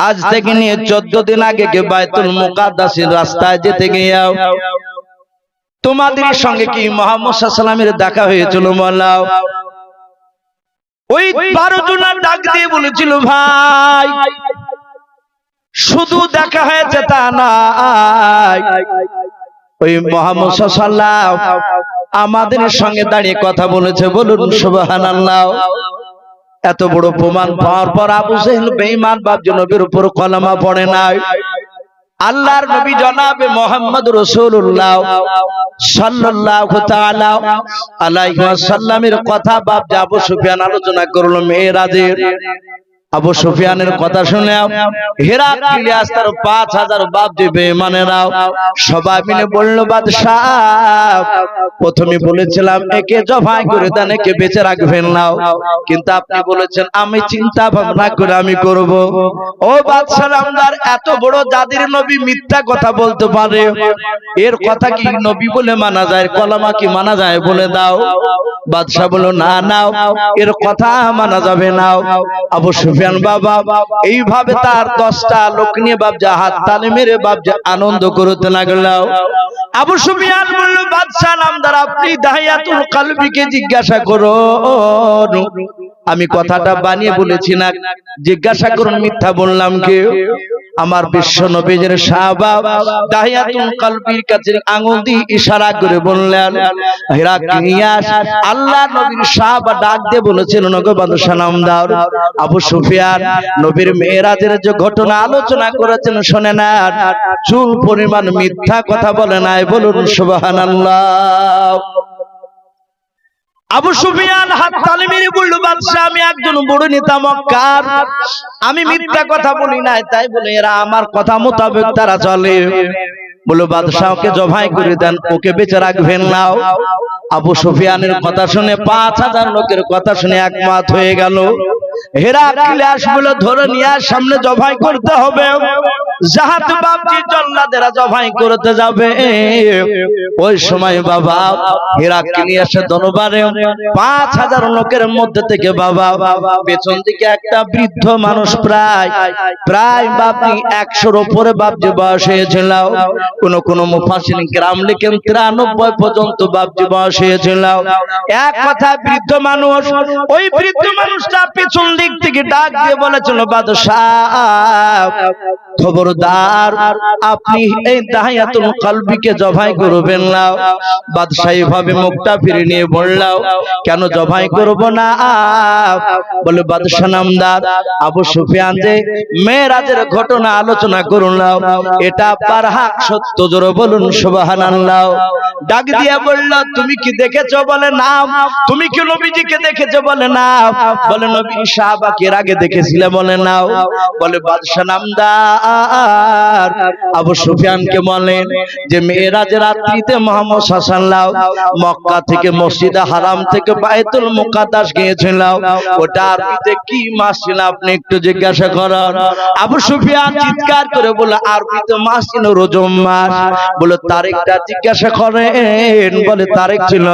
আজ থেকে নিয়ে চোদ্দ দিন আগে কে বাইতুল মুকাদ্দাসের রাস্তায় যেতে গিয়াও তোমাদের সঙ্গে কি মোহাম্মদ সাল্লামের দেখা হয়েছিল মোল্লাও ওই বারো জনের ডাক দিয়ে বলেছিল ভাই শুধু দেখা হয়েছে তা নাই ওই মোহাম্মদ সাল্লাম আমাদের সঙ্গে দাঁড়িয়ে কথা বলেছে বলুন সুবহানাল্লাহ। এত বড় প্রমাণ পাওয়ার পর আবু সেহেল বেঈমান বাপ নবীর উপর কলমা পড়ে নাই। আল্লাহর নবী জনাবে মোহাম্মদ রসুল্লাহ সাল্লাল্লাহু তাআলা আলাইহি ওয়াসাল্লামের কথা বাপ যাব আবু সুফিয়ান আলোচনা করল মেয়েরাজের। আবু সুফিয়ানের কথা শুনে হেরা ইলিয়াস তার পাঁচ হাজার বাপ যে বেমানেরাও সবাই মিলে বলল, বাদশাহ, প্রথমে বলেছিলাম, একে জবাই করে দেন, একে বেঁচে রাখবেন নাও কিন্তু আপনি বলেছেন, আমি চিন্তা ভাবনা করে আমি করব। ও বাদশাহ আমদার এত বড় জাতির নবী মিথ্যা কথা বলতে পারে। এর কথা কি নবী বলে মানা যায়? কলামা কি মানা যায় বলে দাও। বাদশাহ বলল, না নাও এর কথা মানা যাবে নাও আবু সুফিয়ান বাবা এইভাবে তার দশটা লোক নিয়ে বাবজা হাত তালে মেরে বাবজা আনন্দ করতে লাগল আবু সুফিয়ান বলল বাদশাহ নামদার আপনি দাহিয়াতুল কালবিকে জিজ্ঞাসা করো আমি কথাটা বানিয়ে বলেছি না জিজ্ঞাসা করুন মিথ্যা বললাম কি আমার বিশ্ব নবীজের সাহাবা দাহিয়াতুল কালবির কাছে আঙুল দিয়ে ইশারা করে বললেন হিরাকিয়াস আল্লাহ নবীর সাহাবা ডাক দিয়ে বলেছিল নগো বাদশাহ নামদার, আবু সুফিয়ান নবীর মেয়েরাজের যে ঘটনা আলোচনা করেছেন শুনে না চুল পরিমাণ মিথ্যা কথা বলে নাই, বলুন সুবহানাল্লাহ। আবু সুফিয়ান হাত তালি মেরে বলল, বাদশাহ, আমি একজন বড় নেতা মক্কার। আমি মিথ্যা কথা বলি নাই, তাই বলে এরা আমার কথা মোতাবেক তারা চলে। বলো বাদশাহকে জবাই করে দেন, ওকে বেঁচে রাখবেন নাও আবু সুফিয়ানের কথা শুনে পাঁচ হাজার লোকের কথা শুনে একমত হয়ে গেল। হেরা বলে ধরে নিয়ে সামনে জবাই করতে হবে। জাহাতে বাপজি জল্লাদেরা জবাই করতে যাবে। ওই সময় বাবা নিয়ে দরবারে পাঁচ হাজার লোকের মধ্যে থেকে বাবা পেছন দিকে একটা বৃদ্ধ মানুষ প্রায় প্রায় বাপজি একশোর উপরে বাপজি বয়স হয়েছিল কোন কোন মুফাসিন গ্রাম লিখেন তিরানব্বই পর্যন্ত বাপজি বয়স হয়েছিল এক কথা বৃদ্ধ মানুষ ওই বৃদ্ধ মানুষটা পেছন দিক থেকে ডাক দিয়ে বলেছিল বাদশাহ খবরদার আপনি এই দাহিয়াতুল কলবিকে জবাই করবেন না। বাদশাহ ভাবে মুখটা ফিরে নিয়ে বললাও কেন জবাই করব না? বলে বাদশাহ নামদার আবু সুফিয়ান যে মেয়েরাজের ঘটনা আলোচনা করুন নাও এটা পারহাক সত্য, জোর বলুন, সুবহানাল্লাহ। ডাক দিয়া বলল, তুমি কি দেখেছ বলে না তুমি কি নবীজিকে দেখেছ বলে না বলে, নবী সাহাবাকে আগে দেখেছিলে বলে নাও। বলে বাদশাহ নামদার আবু সুফিয়ানকে বলেন যে মেয়েরাজ রাত্রিতে মোহাম্মদ সাসাল্লাহ মক্কা থেকে মসজিদে হারাম থেকে বাইতুল মুকাদ্দাস গিয়েছিল। ওটা আরবিতে কি মাস ছিল আপনি একটু জিজ্ঞাসা করেন। আবু সুফিয়ান চিৎকার করে বলে, আরবিতে মাস ছিল রজম মাস। বলে, তারিখটা জিজ্ঞাসা করেন। বলে, তারিখ ছিল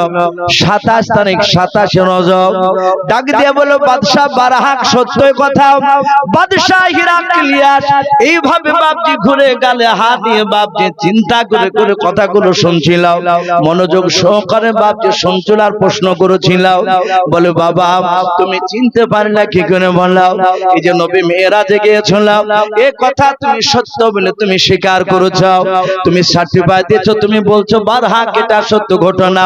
সাতাশ তারিখ, সাতাশে রজব। ডাক দিয়ে বলে, বাদশাহ বারাহাক সত্য কথা। বাদশাহ হিরাক্লিয়াস এইভাবে বাপজি ঘুরে গেলে হাত দিয়ে বাপজি চিন্তা করে করে কথাগুলো শুনছিল মনোযোগ সহকারে বাপজি শুনছিল আর প্রশ্ন করেছিল বলে, বাবা, তুমি চিনতে কি করে বললাও এই যে নবী মেয়েরা এ কথা তুমি সত্য বলে তুমি স্বীকার তুমি সার্টিফাই তুমি বলছো, বারহাক, এটা সত্য ঘটনা।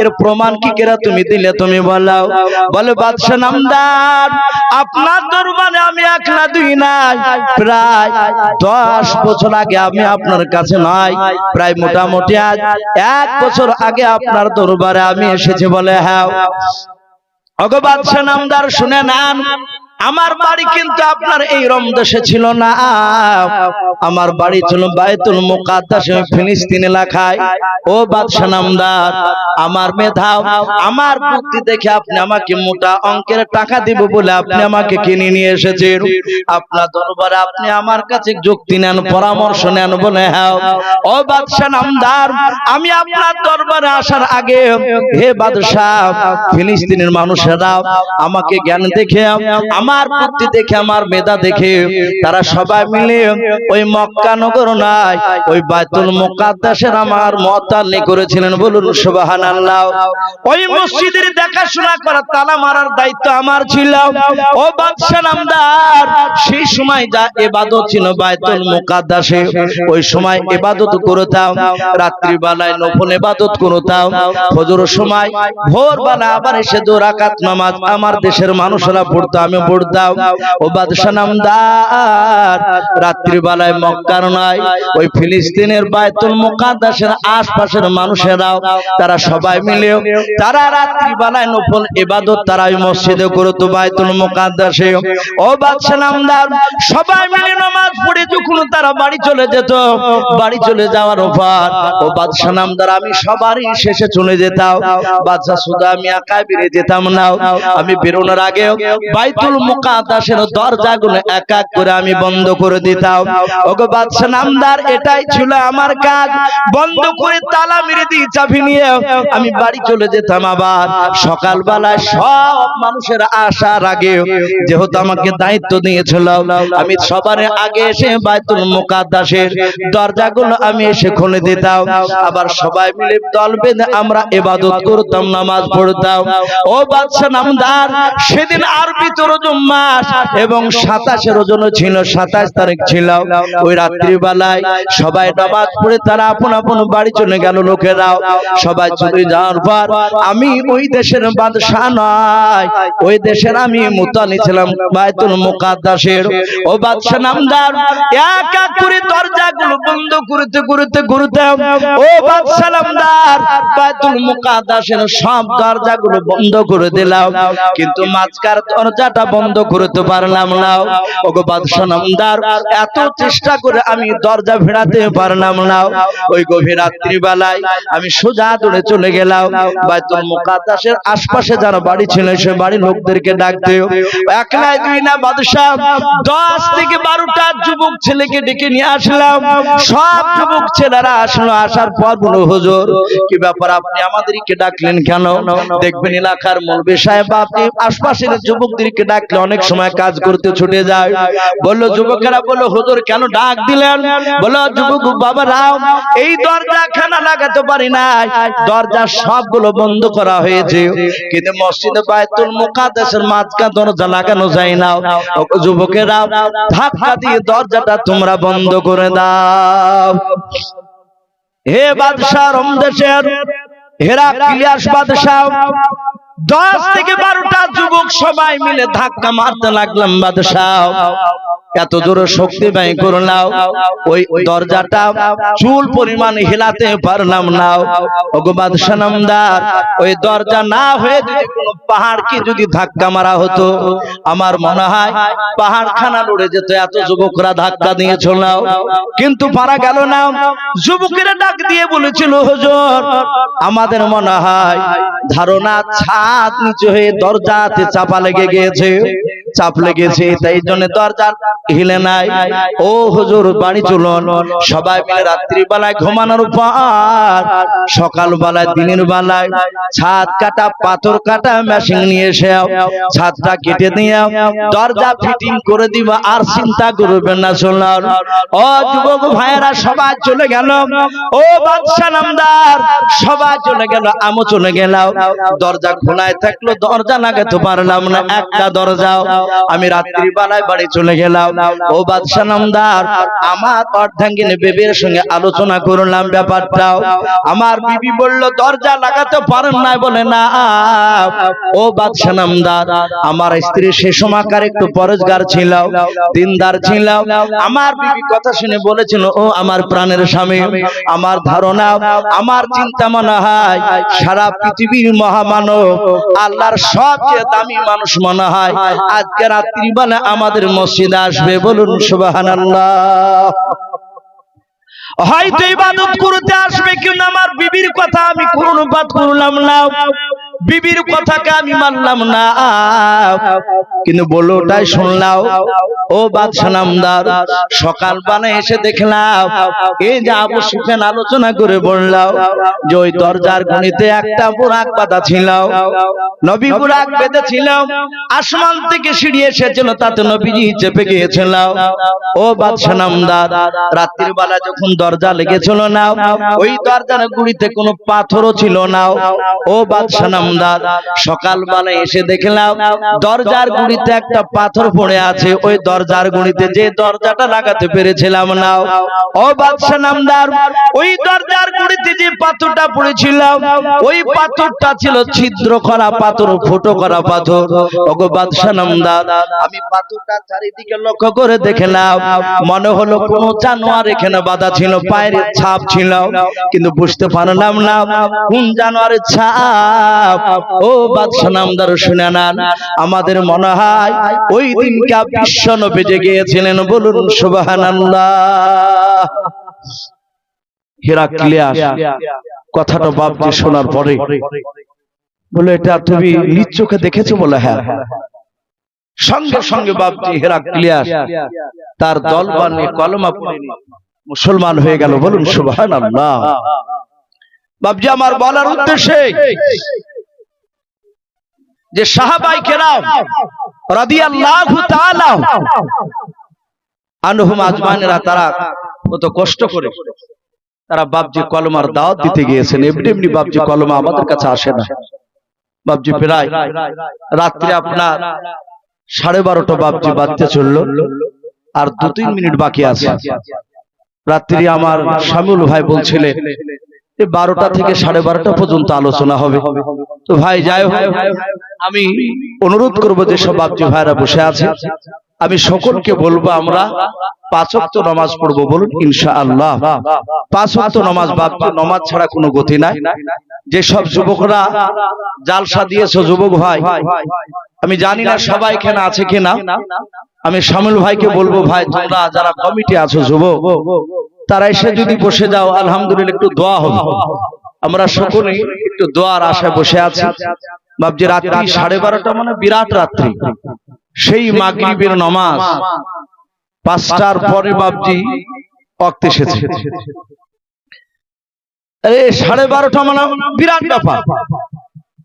এর প্রমাণ কি কেরা তুমি দিলে, তুমি বলাও বলে নামদার, আপনার দরবারে আমি দুই নাই, প্রায় দশ বছর আগে আমি আপনার কাছে নাই, প্রায় মোটামুটি আজ এক বছর আগে আপনার দরবারে আমি এসেছি বলে হ্যাঁ। অগবাদ নামদার শুনে নেন। আমার বাড়ি কিন্তু আপনার এই রমদেশে ছিল না। আমার বাড়ি ছিল বায়তুল মুকাদ্দাস ফিলিস্তিন এলাকায় ও বাদশাহ নামদার, আমার মেধা, আমার বুদ্ধি দেখে আপনি আমাকে মোটা অঙ্কের টাকা দিব বলে আপনি আমাকে কিনে নিয়ে এসেছেন। আপনার দরবারে আপনি আমার কাছে যুক্তি নেন, পরামর্শ নেন বলে হ্যাঁ ও বাদশাহ নামদার, আমি আপনার দরবারে আসার আগে, হে বাদশাহ, ফিলিস্তিনের মানুষেরা আমাকে জ্ঞান দেখে আমার আমার বুদ্ধি দেখে আমার মেধা দেখে তারা সবাই মিলে ওই মক্কা নগর নাই ওই বাইতুল মুকাদ্দাসের আমার মতাল্লি করেছিলেন বলুন সুবহানাল্লাহ। ওই মসজিদের দেখাশোনা করার তালা মারার দায়িত্ব আমার ছিল। ও বাদশা নামদার সেই সময় যা ইবাদত ছিল বাইতুল মুকাদ্দাসে ওই সময় ইবাদত করতাম রাত্রি বেলায় নফল ইবাদত করতাম ফজর সময় ভোর বেলা আবার এসে দু রাকাত নামাজ আমার দেশের মানুষরা পড়তো আমি পড়তাম ও বাদশা নামদার। রাত্রি বেলায় মক্কার নয় ওই ফিলিস্তিনের বাইতুল মুকাদ্দাসের আশপাশের মানুষেরাও, তারা সবাই মিলে, তারা রাত্রি বেলায় নফল ইবাদত তারা ওই মসজিদে করতো বাইতুল মুকাদ্দাসে। ও বাদশা নামদার, সবাই মিলে নামাজ পড়ে যখন তারা বাড়ি চলে যেত, বাড়ি চলে যাওয়ার পর ও বাদশা নামদার, আমি সবারই শেষে চলে যেতাম। বাদশা শুধু আমি একাই বেরিয়ে যেতাম না। আমি বেরোনোর আগে বাইতুল মুকাদ্দাসের দরজাগুলো এক এক করে আমি বন্ধ করে দিতাম। ওগো বাদশা নামদার, এটাই ছিল আমার কাজ। বন্ধ করে তালা মেরে দিয়ে চাবি নিয়ে আমি বাড়ি চলে যেতাম আবার। সকালবেলায় সব মানুষের আসার আগে যেহেতু আমাকে দায়িত্ব দিয়েছিল, আমি সবার আগে এসে বাইতুল মুকাদ্দাসের দরজাগুলো আমি এসে খুলে দিতাম। আবার সবাই মিলে দল বেঁধে আমরা ইবাদত করতাম, নামাজ পড়তাম। ও বাদশা নামদার, সেদিন আরবি রজম মাস এবং সাতাশে ছিল সাতাশ তারিখ ছিল। ওই রাত্রিবেলায় সবাই নামাজ পড়ে তারা আপন আপন বাড়ি চলে গেল লোকেরাও সবাই চলে যাওয়ার পর আমি ওই দেশের বাদশাহ নয়, ওই দেশের আমি মুতানি ছিলাম বাইতুল মুকাদ্দাসের। ও বাদশাহ নামদার, এক এক করে দরজাগুলো বন্ধ করতে করতে করতে, ও বাদশাহ নামদার, বাইতুল মুকাদ্দাসের সব দরজাগুলো বন্ধ করে দিলাম। কিন্তু মাঝকার দরজাটা বন্ধ করতে পারলাম না। ওগো বাদশাহ নামদার এত চেষ্টা করে আমি দরজা ভেড়াতে পারলাম না। ওই গভীর রাত্রি বেলায় আমি সোজা দৌড়ে চলে গেলাম। বাইতুল মুকাদ্দাসের আশপাশে যারা বাড়ি ছিল, সে বাড়ির লোকদেরকে ডাকতে। এক নাই দুই না বাদশাহ দশ থেকে বারোটা যুবক ছেলেকে ডেকে নিয়ে আসলাম। সব যুবক ছেলেরা আসলো, আসার পর বলো হুজুর, কি ব্যাপার? আপনি আমাদেরকে ডাকলেন কেন? দেখবেন এলাকার মৌলবী সাহেব, আপনি আশপাশের যুবকদেরকে ডাকলে অনেক সময় কাজ করতে ছুটে যায়। বলল, যুবকেরা, বলল, হুজুর, কেন ডাক দিলেন? বলো যুবক, বাবা রাও এই দরজা খানা লাগাতে পারি না দরজা সবগুলো বন্ধ করা হয়েছে। কিন্তু মসজিদে বায়তুল মুকাদ্দাসের মাঝখান দরজা লাগানো যায় না। যুবকেরা, ধাক্কা দিয়ে দরজাটা তোমরা বন্ধ করে দাও। হে বাদশাহ রমদেশের হেরা, ক্লিয়াস বাদশাহ দশ থেকে বারোটা যুবক সবাই মিলে ধাক্কা মারতে লাগলাম বাদশাহ। এত জোরে শক্তি ব্যয় করলাম ওই দরজাটা চুল পরিমাণ হিলাতে পারলাম না। ওগো বাদশাহ নামদার ওই দরজা না হয়ে যদি কোনো পাহাড়কে যদি ধাক্কা মারা হতো আমার মনে হয় পাহাড় খানা লড়ে যেত এত যুবকরা ধাক্কা দিয়ে দিয়েছিল। কিন্তু পারা গেল না। যুবকেরা ডাক দিয়ে বলেছিল হুজুর আমাদের মনে হয় ধারণা ছাদ নিচে হয়ে দরজাতে চাপা লেগে গিয়েছে। চাপ লেগেছে তাই জন্য দরজা হিলে নাই। ও হুজুর বাড়ি চলুন। সবাই মিলে রাত্রি বেলায় ঘুমানোর পর সকাল বেলায় দিনের বেলায় ছাদ কাটা পাথর কাটা মেশিন নিয়ে এসে ছাদটা কেটে দিয়ে দরজা ফিটিং করে দিব আর চিন্তা করবেন না শুনলাম ও যুবক ভাইয়েরা সবাই চলে গেল। ও বাদশা নামদার সবাই চলে গেল আমও চলে গেলাম। দরজা খোলায় থাকল দরজা লাগাতে পারলাম না একটা দরজা আমি রাত্রি বেলায় বাড়ি চলে গেলাম। ও বাদশা নামদার, আমার অর্ধাঙ্গিনী বেবির সঙ্গে আলোচনা করলাম ব্যাপারটাও আমার বিবি বলল, দরজা লাগাতে পারেন না বলে না। ও বাদশা নামদার, আমার স্ত্রী সে সময়কার একটু পরজগার ছিল, দিনদার ছিল। আমার বিবি কথা শুনে বলেছিল, ও আমার প্রাণের স্বামী, আমার ধারণা, আমার চিন্তা মনে হয়, সারা পৃথিবীর মহামানব আল্লাহর সবচেয়ে দামি মানুষ মনে হয়। আজকে রাত্রিবেলা আমাদের মসজিদে আসবে বলুন সুবহানাল্লাহ। হয়তো ইবাদত করতে আসবে কিন্তু আমার বিবির কথা আমি কোনো অনুবাদ করলাম না। বিবির কথাকে আমি মানলাম না। কিন্তু বলো ওটাই শুনলাম, ও বাদশাহ নামদার, সকাল বানে এসে দেখলাম, এই যে আবু সুফিয়ান আলোচনা করে বললাম যে ওই দরজার গণিতে একটা বুরাক বাঁধা ছিল। নবী বুরাক বেঁধেছিল, আসমান থেকে সিঁড়ি এসেছিল, তাতে নবীজি চেপে গিয়েছিল। ও বাদশাহ নামদার, রাত্রির বেলা যখন দরজা লেগেছিল না, ওই দরজার গুড়িতে কোনো পাথরও ছিল না। ও বাদশাহ নামদার সকাল বেলা এসে দেখলাম, দরজার গুড়িতে একটা পাথর পড়ে আছে। ওই দরজার গুড়িতে যে দরজাটা লাগাতে পেরেছিলাম না। ও বাদশাহ নামদার, ওই দরজার গুড়িতে যে পাথরটা পড়েছিল ওই পাথরটা ছিল ছিদ্র করা পাথর, ফুটো করা পাথর। ওগো বাদশাহ নামদার, আমি পাথরটা চারিদিকে লক্ষ্য করে দেখলাম, মনে হলো কোন জানোয়ার এখানে বাঁধা ছিল, পায়ের ছাপ ছিল, কিন্তু বুঝতে পারলাম না, কোন জানোয়ারের ছাপ ও বাদশাহ নামদার শুনে আমাদের মনে হয় ওই দিনকে বিশ্ব বলুন কথাটা বাপজি শোনার পরে বলে, এটা তুমি নিজ চোখে দেখেছ বলে হ্যাঁ। সঙ্গে সঙ্গে বাপজি হেরাক্লিয়াস তার দল বানিয়ে কলমা মুসলমান হয়ে গেল বলুন সুবহানাল্লাহ। বাপজি আমার বলার উদ্দেশ্যে যে সাহাবাই কেরাম তারা দিতে গিয়েছেন। এমনি এমনি আমাদের কাছে আসে না। রাত্রে আপনার সাড়ে বারোটা বাপজি বাজতে চলল। আর দু তিন মিনিট বাকি আছে। রাত্রি আমার শামিউল ভাই বলছিলেন বারোটা থেকে সাড়ে বারোটা পর্যন্ত আলোচনা হবে। তো ভাই, যাই হোক আমি অনুরোধ করব যে সব বাপজি ভাইরা বসে আছে, আমি সকলকে বলব আমরা পাঁচক্ত নামাজ পড়ব বলুন ইনশা আল্লাহ পাঁচক্ত নামাজ, বাপজি নামাজ ছাড়া কোনো গতি নাই। যেসব যুবকরা জালসা দিয়েছ, যুবক ভাই, আমি জানি না সবাই এখানে আছে কিনা। আমি শামিল ভাইকে বলব, ভাই, তোমরা যারা কমিটি আছো, যুবক, তারা এসে যদি বসে যাও, আলহামদুলিল্লাহ, একটু দোয়া হবে। আমরা সকলেই একটু দোয়ার আশায় বসে আছি। বাপজি রাত্রি সাড়ে বারোটা মানে বিরাট। রাত্রি। সেই মাগরিবের নামাজ পাঁচটার পরে বাপজি অক্ত এসেছে আরে সাড়ে বারোটা মানে বিরাট ব্যাপার।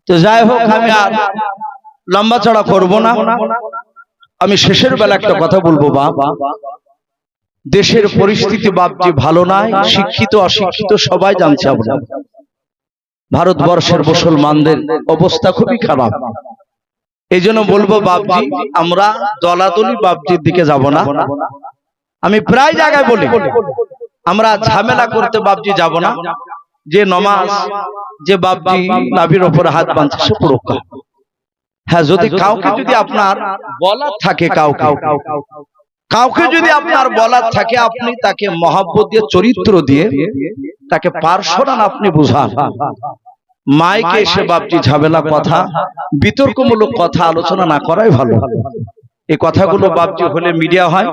তো যাই হোক আমি আর লম্বা চড়া করব না। আমি শেষের বেলা একটা কথা বলব বাপ। দেশের পরিস্থিতি বাপজি ভালো নাই শিক্ষিত অশিক্ষিত সবাই জানছে আমরা। ভারতবর্ষের মুসলমানদের অবস্থা খুবই খারাপ। এই জন্য বলব বাপজি আমরা দলাদলি বাপজির দিকে যাব না। আমি প্রায় জায়গায় বলি আমরা ঝামেলা করতে বাপজি যাব না। যে নমাজ যে বাপজি নাভির ওপর হাত বাঁধছে সে পুরস্কার হ্যাঁ যদি কাউকে যদি আপনার বলার থাকে কাউকে কাউকে যদি আপনার বলার থাকে আপনি তাকে মহাব্বত দিয়ে চরিত্র দিয়ে তাকে পার্শ্বরান আপনি বুঝান। মাইকে এসে বাপজি ঝামেলা কথা বিতর্কমূলক কথা আলোচনা না করাই ভালো। এই কথাগুলো বাপজি হলে মিডিয়া হয়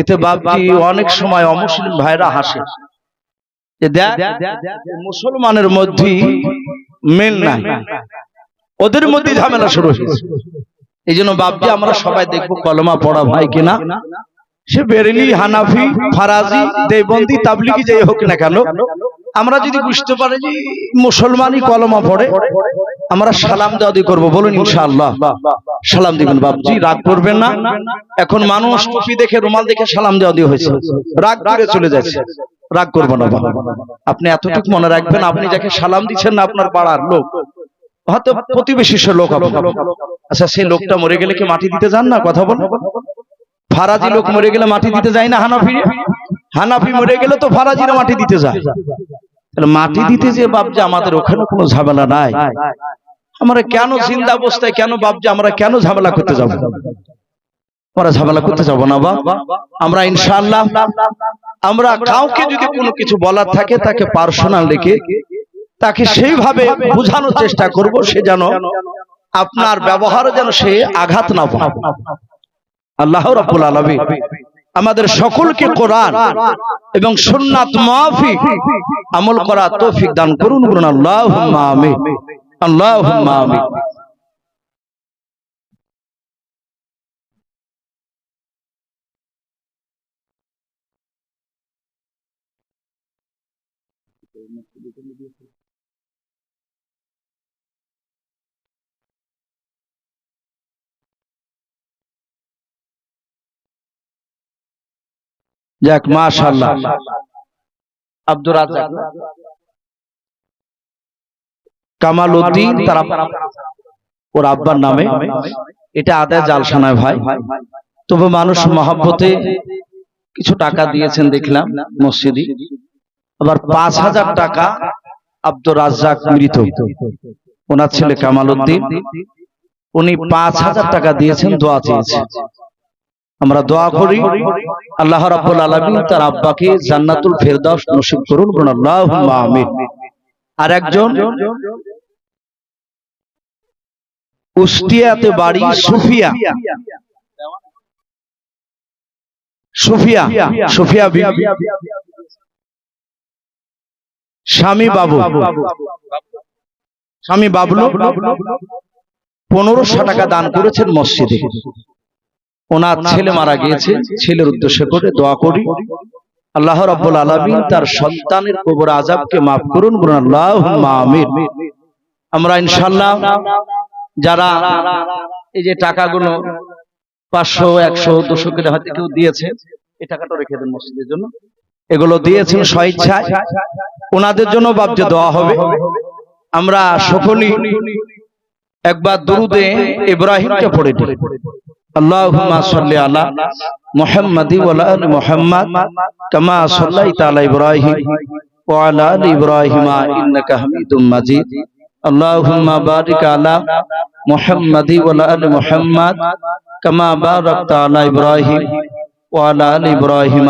এতে বাপজি অনেক সময় অমুসলিম ভাইরা হাসে। যে দেখ মুসলমানের মধ্যে মেল নাই। ওদের মধ্যে ঝামেলা শুরু হয়েছে। এই জন্য বাপজি আমরা সবাই দেখব কলমা পড়া ভাই কিনা। সে বেরেলি হানাফি ফারাজি দেবন্দি তাবলিগি যাই হোক না কেন আমরা যদি বুঝতে পারি যে মুসলমানই কলমা পড়ে আমরা সালাম দাদি করব বলুন ইনশাআল্লাহ। সালাম দিবেন বাপজি রাগ করবেন না। এখন মানুষ টুপি দেখে রুমাল দেখে সালাম দেওয়া দিয়ে হয়েছে। রাগ করে চলে যাচ্ছে। রাগ করব না আপনি এতটুকু মনে রাখবেন আপনি যাকে সালাম দিচ্ছেন না আপনার পাড়ার লোক হয়তো প্রতিবেশী সে লোক আচ্ছা সেই লোকটা মরে গেলে কি মাটি দিতে যান না? কথা বল ফারাজি লোক মরে গেলে মাটি দিতে যায় না হানাফি? হানাফি মরে গেলে তো ফারাজিরা মাটি দিতে যায়। তাহলে মাটি দিতে যে বাপজি আমাদের ওখানে কোনো ঝামেলা নাই। আমরা কেন জিন্দা অবস্থায় কেন বাপজি আমরা কেন ঝামেলা করতে যাব? আমরা ঝামেলা করতে যাব না বা আমরা ইনশাআল্লাহ আমরা কাউকে যদি কোনো কিছু বলার থাকে তাকে পার্সোনাল রেখে তাকে সেইভাবে বোঝানোর চেষ্টা করব সে যেন আপনার ব্যবহার যেন সে আঘাত না পায়। আল্লাহ রাব্বুল আলামিন আমাদের সকলকে কোরআন এবং সুন্নাত মাফিক আমল করা তৌফিক দান করুন বলুন আল্লাহুম্মা আমিন। আল্লাহুম্মা আমিন। যাক মাশাআল্লাহ। আব্দুর রাজ্জাক। কামাল উদ্দিন তার ওর আব্বার নামে। এটা আদায় জালসানায় ভাই তবে মানুষ মহাব্বতে কিছু টাকা দিয়েছেন দেখলাম মসজিদে। আবার পাঁচ হাজার টাকা আব্দুর রাজ্জাক মৃত। ওনার ছেলে কামাল উদ্দিন। উনি পাঁচ হাজার টাকা দিয়েছেন দোয়া চেয়েছেন আমরা দোয়া করি আল্লাহ রাব্বুল আলামিন তার আব্বাকে জান্নাতুল ফেরদাউস নসিব করুন, বলুন আল্লাহুম্মা আমিন। আর একজন উস্তিয়াতে বাড়ি সুফিয়া। সুফিয়া সুফিয়া বিবি। স্বামী বাবু। স্বামী বাবলু। পনেরোশো টাকা দান করেছেন মসজিদে। ওনার ছেলে মারা গিয়েছে ছেলের উদ্দেশ্য করে দোয়া করি। আল্লাহ রাব্বুল আলামিন তার সন্তানের কবর আযাবকে maaf করুন বলুন আল্লাহুম্মা আমিন। আমরা ইনশাআল্লাহ যারা এই যে টাকাগুলো পাঁচশো একশো দুশো করে হয়তো কেউ দিয়েছে এই টাকাটা রেখে দেন মসজিদের জন্য। এগুলো দিয়েছেন স্বইচ্ছায়। ওনাদের জন্য বাবজে দেওয়া হবে। আমরা সকলেই একবার দরুদে ইব্রাহিমকে পড়ে দিই اللهم صل على محمد وعلى ال محمد كما صليت على ابراهيم وعلى ال ابراهيم انك حميد مجيد اللهم بارك على محمد وعلى ال محمد كما باركت على ابراهيم وعلى ال ابراهيم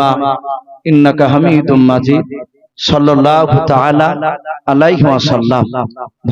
انك حميد مجيد صلى الله تعالى عليه وسلم